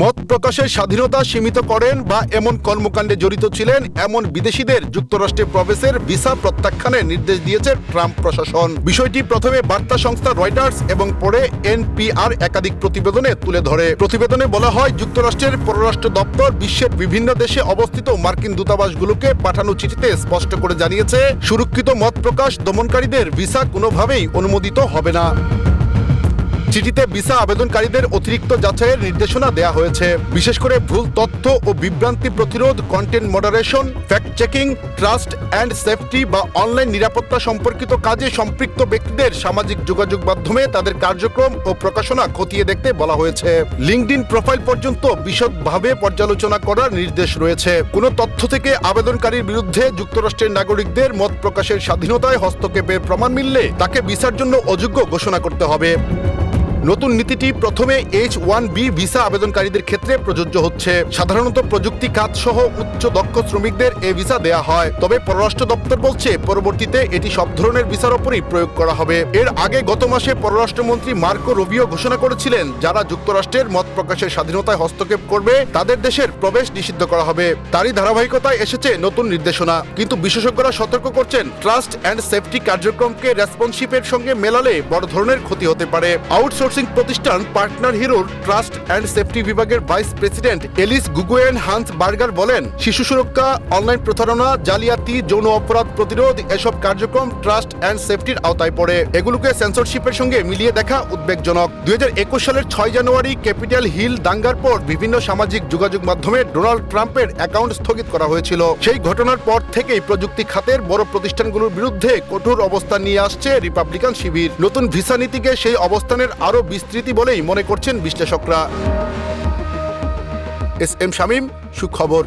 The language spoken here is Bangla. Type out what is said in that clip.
মত প্রকাশের স্বাধীনতা সীমিত করেন বা এমন কর্মকাণ্ডে জড়িত ছিলেন এমন বিদেশিদের যুক্তরাষ্ট্রে প্রবেশের ভিসা প্রত্যাখ্যানের নির্দেশ দিয়েছে ট্রাম্প প্রশাসন। বিষয়টি প্রথমে বার্তা সংস্থা রয়টার্স এবং পরে এনপিআর একাধিক প্রতিবেদনে তুলে ধরে। প্রতিবেদনে বলা হয়, যুক্তরাষ্ট্রের পররাষ্ট্র দপ্তর বিশ্বের বিভিন্ন দেশে অবস্থিত মার্কিন দূতাবাসগুলোকে পাঠানো চিঠিতে স্পষ্ট করে জানিয়েছে, সুরক্ষিত মত প্রকাশ দমনকারীদের ভিসা কোনোভাবেই অনুমোদিত হবে না। চিঠিতে ভিসা আবেদনকারীদের অতিরিক্ত যাচাইয়ের নির্দেশনা দেওয়া হয়েছে। বিশেষ করে ভুল তথ্য ও বিভ্রান্তি প্রতিরোধ content moderation fact checking trust and safety বা অনলাইন নিরাপত্তা সম্পর্কিত কাজে সম্পৃক্ত ব্যক্তিদের সামাজিক যোগাযোগ মাধ্যমে তাদের কার্যক্রম ও প্রকাশনা খতিয়ে দেখতে বলা হয়েছে। লিঙ্কডিন প্রোফাইল পর্যন্ত বিশদভাবে পর্যালোচনা করার নির্দেশ রয়েছে। কোনো তথ্য থেকে আবেদনকারীর বিরুদ্ধে যুক্তরাষ্ট্রের নাগরিকদের মত প্রকাশের স্বাধীনতায় হস্তক্ষেপের প্রমাণ মিললে তাকে ভিসার জন্য অযোগ্য ঘোষণা করতে হবে। নতুন নীতিটি প্রথমে এইচ ওয়ান বি ভিসা আবেদনকারীদের ক্ষেত্রে প্রযোজ্য হচ্ছে। সাধারণত প্রযুক্তি কাজ সহ উচ্চ দক্ষ শ্রমিকদের এ ভিসা দেয়া হয়। তবে পররাষ্ট্র দপ্তর বলছে, পরবর্তীতে এটি সব ধরনের ভিসার ওপরই প্রয়োগ করা হবে। এর আগে গত মাসে পররাষ্ট্রমন্ত্রী মার্কো রুবিও ঘোষণা করেছিলেন, যারা যুক্তরাষ্ট্রের মত প্রকাশের স্বাধীনতায় হস্তক্ষেপ করবে, তাদের দেশের প্রবেশ নিষিদ্ধ করা হবে। তারই ধারাবাহিকতায় এসেছে নতুন নির্দেশনা। কিন্তু বিশেষজ্ঞরা সতর্ক করছেন, ট্রাস্ট অ্যান্ড সেফটি কার্যক্রমকে রেসপন্সিপের সঙ্গে মেলালে বড় ধরনের ক্ষতি হতে পারে। আউটসোর্সিং প্রতিষ্ঠান পার্টনার হিরোর ট্রাস্ট অ্যান্ড সেফটি বিভাগের vice president Alice Nguyen Hans Berger বলেন, শিশু সুরক্ষা, অনলাইন প্রতারণা, জালিয়াতি, যৌন অপরাধ প্রতিরোধ, এসব কার্যক্রম ট্রাস্ট অ্যান্ড সেফটির আওতায় পড়ে। এগুলোকে সেন্সরশিপের সঙ্গে মিলিয়ে দেখা উদ্বেগজনক। দুই সালের ছয় জানুয়ারি ক্যাপিটাল হিল দাঙ্গার পর বিভিন্ন সামাজিক যোগাযোগ মাধ্যমে ডোনাল্ড ট্রাম্পের অ্যাকাউন্ট স্থগিত করা হয়েছিল। সেই ঘটনার পর থেকেই প্রযুক্তি খাতের বড় প্রতিষ্ঠানগুলোর বিরুদ্ধে কঠোর অবস্থান নিয়ে আসছে রিপাবলিকান শিবির। নতুন ভিসা নীতিকে সেই অবস্থানের আরও বিস্তৃতি বলেই মনে করছেন বিশ্লেষকরা। এস এম শামীম সুখবর।